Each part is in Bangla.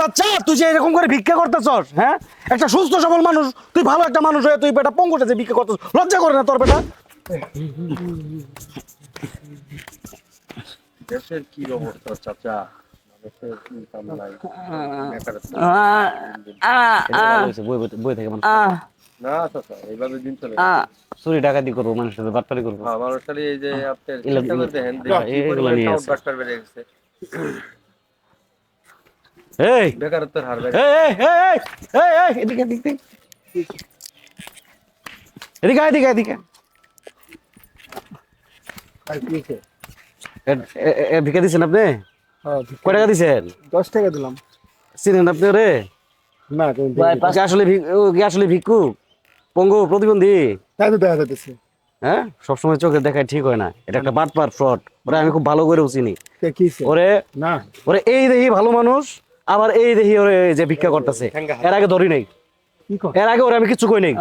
বাচ্চা তুই যে এরকম করে ভিক্ষা করতেছস হ্যাঁ? একটা সুস্থ সবল মানুষ তুই ভালো একটা মানুষ হয়ে তুই বেটা পঙ্গুটা যে ভিক্ষা করতেছ লজ্জা করে না তোর বেটা? দেশের কি অবস্থা চাচা? বই থেকে না চাচা এইভাবে দিন চলে। আ। চুরি ডাকাতি করব মানুষের সাথে বাটপারি করব। হ্যাঁ, মানুষ খালি এই যে আপনার চিন্তা দেখেন যে এগুলো- কি পরিমাণ এগুলো নিয়ে বাটপার বেড়ে গেছে। এই! বেকারত্বের হার বেড়ে এই এই এই এই এই এদিকে এদিকে এদিকে এদিকে এদিকে। এ- এ- এ- ভিক্ষা দিচ্ছেন আপনি? কয় টাকা দিচ্ছেন? দশ টাকা দিলাম। চিনেন আপনি না আসলে ভিক- আসলে ভিক্ষু? পঙ্গু প্রতিবন্ধী? তাই তো দেখা যাইতেছে। হ্যাঁ? সবসময় চোখে দেখায় ঠিক হয় না। এটা একটা বাটপার ফ্রড। ওরে আমি খুব ভালো করে চিনি। কে কি হইছে? ওরে না। ওরে এই দেখি ভালো মানুষ আবার এই দেখি ওরে যে ভিক্ষা করতেছে। এর আগে ধরি নাই। কি কর? এর আগে ওরে আমি কিচ্ছু কই নাই।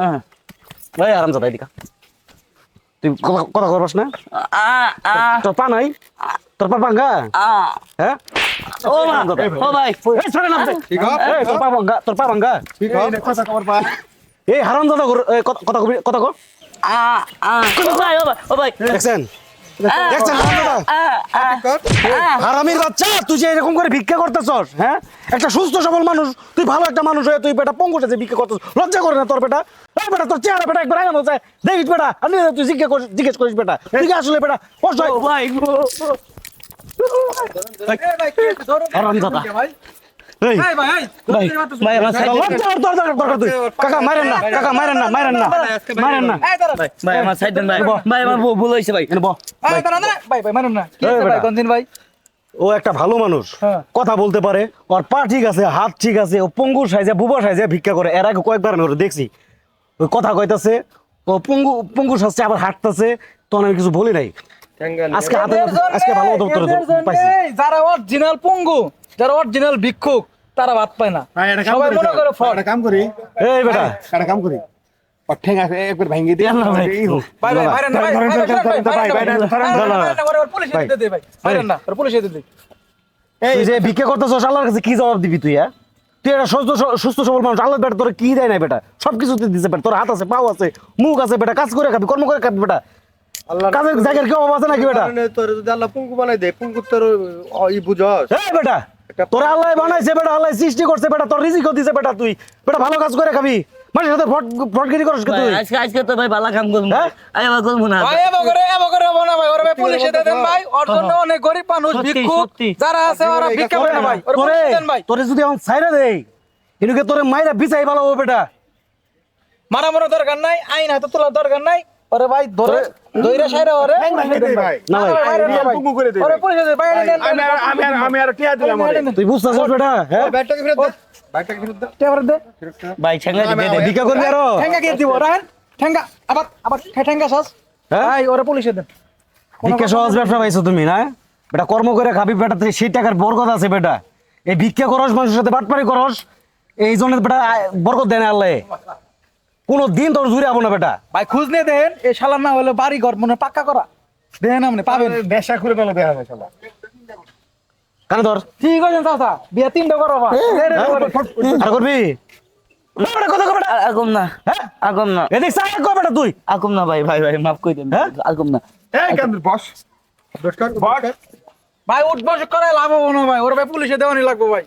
ভাই আরাম যাতা এদিকা তুই কথা কথা করবাস না। আ, আ, তোর পা নাই? তোর পা ভাঙ্গা? আ। হ্যাঁ? ও মা ও ভাই। তোর পা ভাঙ্গা তোর পা ভাঙ্গা। ঠিক আছে কথা খবর পা। এই হারাম দাদা কথা কবি কথা কর আ, আ। ও ভাই ও ভাই ও ভাই। দেখছেন? আ, দেখছেন হারাম দাদা? আ, আ, আ। হারামির বাচ্চা তুই যে এরকম করে ভিক্ষা করতেছস হ্যাঁ? একটা সুস্থ সবল মানুষ তুই ভালো একটা মানুষ হয়ে তুই বেটা পঙ্গুটা যে ভিক্ষা করতেছ লজ্জা করে না তোর বেটা? এই বেটা তোর চেহারা বেটা একবার আগানো যায়। দেখিস বেটা তুই জিজ্ঞেস করিস জিজ্ঞেস করিস বেটা। তুই আসলে বেটা অসহায় ভাই। গো। হারাম দাদা। এই। ভাই ভাই আমার সাইড লজ্জা ওর দরকার দরকার তুই। কাকা মারেন না কাকা মারেন না মারেন না মারেন না। ভাই আমার সাইড দেন ভাই ভাই আমার ভুল- ভুল ভাই। এনে বহ। ভাই। ভাই মারুন না। কি হইছে ভাই কোনদিন ভাই? ও একটা ভালো মানুষ। হ্যাঁ। কথা বলতে পারে। ওর পা ঠিক আছে হাত ঠিক আছে ও পঙ্গু সাইজে বুবা সাইজে ভিক্ষা করে। এর আগে কয়েকবার আমি ওরে দেখছি। ওই কথা কইতাছে ও পঙ্গু পঙ্গু সাজছে আবার হাঁটতেছে। তখন আমি কিছু বলি নাই। আজকে আজকে ভালো মতো উত্তর পাইছি। এই, যারা অরিজিনাল পঙ্গু। যারা অরিজিনাল ভিক্ষুক তারা ভাত পায় না। সবাই মনে করে ফল কাম করি। এই বেটা একটা কাম করি। একবার ভাঙ্গি না ভাই। ভাই ভাই ভাই ভাই, ভাই, ভাই, ভাই, ভাই, ভাই। দে। দে যে ভিক্ষা করতেছস আল্লাহর কাছে কি জবাব দিবি তুই হ্যাঁ? তুই একটা সুস্থ সুস্থ সবল মানুষ আল্লাহ বেটা তোর কি দেয় না বেটা? সব কিছু তুই দিছে বেটা। তোর হাত আছে পাও আছে মুখ আছে বেটা কাজ করে খাবি কর্ম করে খাবি বেটা। কাজের জায়গার কি অভাব আছে নাকি বেটা? তোর যদি আল্লাহ পঙ্গু বানাই দেয় পঙ্গু তোর ই বুঝস। এই বেটা তোর আল্লাহ বানাইছে বেটা আল্লাহ সৃষ্টি করছে বেটা তোর রিজিকও দিছে বেটা তুই। বেটা ভালো কাজ করে খাবি। মানুষের সাথে ফট ফটগিরি করস কি তুই? আজকে আজকে তো ভাই ভালো কাম করব। হ্যাঁ? আমি আবার করব না। ভাই এমন করে এমন করে হব না ভাই। ওরে ভাই পুলিশে দেন ভাই। ওর জন্য অনেক গরিব মানুষ ভিক্ষুক যারা আছে ওরা ভিক্ষা করে না ভাই ওরে পুলিশে দেন ভাই। তোরে যদি এখন ছাইরা দেই এনুকে তোরে মাইরা বিছাই ভালো হবে বেটা। মারামারি দরকার নাই আইন হাতে তোলার দরকার নাই। ওরে ভাই ধরে সাইরা ওরে। ভাই। না করে ওরে পুলিশে দেন ভাই আমি আর- আমি আর- আমি আর টিয়া দিলাম ওরে। তুই বুঝতেছিস বেটা হ্যাঁ? ব্যাগটাকে ফেরত দে। ব্যাগটাকে ফেরত দে। টেবার দে। ভাই দিয়ে দে ভিক্ষা করবি আরও। ঠেঙ্গা কে দিব রাহেন। ঠেঙ্গা আবার আবার ঠেঙ্গা শ্বাস হ্যাঁ? ভাই ওরে পুলিশে দেন। ভিক্ষা সহজ ব্যবসা পাইছো তুমি না? বেটা কর্ম করে খাবি বেটা তুই সেই টাকার বরকত আছে বেটা। এই ভিক্ষা করস মানুষের সাথে বাটপারি করস এই জন্য বেটা বরকত দেয় না আল্লাহ। কোনো দিন তোর জুড়ে আবো না বেটা। ভাই খুঁজ নিয়ে দেন। এই শালার না হলে বাড়ি ঘর মনে পাক্কা করা। দেন আপনি পাবেন। নেশা করে পেলে দেখা যায় শালা। কানে ধর। ঠিক আছে চাচা। বিয়া তিনটা করো বা আর করবি? না বেটা, কথা কর বেটা। আগম না। হ্যাঁ? আগম না। এদিক সাইড কর বেটা তুই? আগম না ভাই ভাই ভাই মাফ করে দেন হ্যাঁ? আগম না। এই কেমন বস। বস। ভাই উঠ বস করে লাভ হব না ভাই। ওর ভাই পুলিশে দেওয়ানি লাগবো ভাই।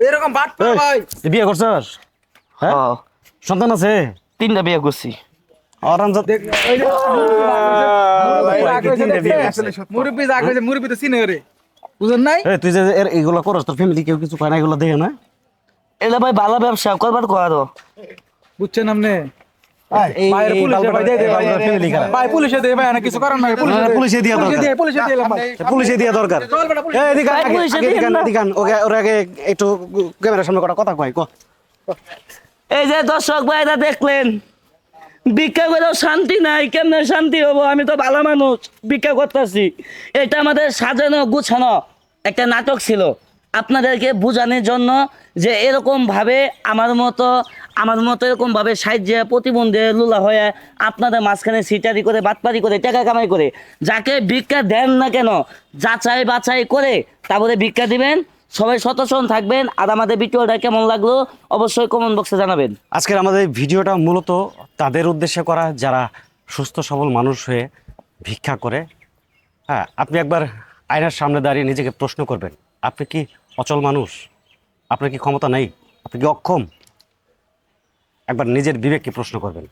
এরকম বাট ভাই। বিয়ে করছস? হ্যাঁ? সন্তান আছে? তিনটা বিয়ে করছি। আরাম মুরব্বী যা কইছে মুরব্বী তো চিনে রে বুঝেন নাই? এই তুই যে এর- এগুলো করস তোর ফ্যামিলি কেউ কিছু কয় না এগুলো দেখে না? এটা ভাই ভালো ব্যবসা কয়বার করো বুঝছেন আপনি? এই ভাই এই পুলিশে ভাই দে দে ভাই ফ্যামিলি খারাপ। ভাই পুলিশে দে ভাই না কিছু করার নাই পুলিশে না, দে। পুলিশে দিয়া পুলিশে দিয়ে পুলিশে দিলাম ভাই। পুলিশে দিয়া দরকার। চল বেটা পুলিশে এই, এদিকে আন, ভাই, আগে- পুলিশে আগে এদিকে আন, দিয়েন না। এদিকে আন। ওকে ওর আগে একটু ক্যামেরার সামনে কটা কথা কয় ক। এই যে দর্শক ভাইরা দেখলেন, ভিক্ষা করেও শান্তি নাই, কেমনে শান্তি হব? আমি তো ভালো মানুষ, ভিক্ষা করতেছি। এটা আমাদের সাজানো, গুছানো একটা নাটক ছিল। আপনাদেরকে বোঝানোর জন্য যে এরকম ভাবে আমার মতো আমার মতো এরকম ভাবে সাহায্যে, প্রতিবন্ধী লুলা হয়ে আপনাদের মাঝখানে সিটারি করে, বাটপারি করে, টাকা কামাই করে, যাকে ভিক্ষা দেন না কেন যাচাই বাছাই করে তারপরে ভিক্ষা দিবেন সবাই সচেতন থাকবেন। আর আমাদের ভিডিওটা কেমন লাগল অবশ্যই কমেন্ট বক্সে জানাবেন। আজকের আমাদের ভিডিওটা মূলত তাদের উদ্দেশ্যে করা, যারা সুস্থ, সবল মানুষ হয়ে ভিক্ষা করে। হ্যাঁ আপনি একবার আয়নার সামনে দাঁড়িয়ে নিজেকে প্রশ্ন করবেন, আপনি কি অচল মানুষ? আপনার কি ক্ষমতা নেই? আপনি কি অক্ষম? একবার নিজের বিবেককে প্রশ্ন করবেন।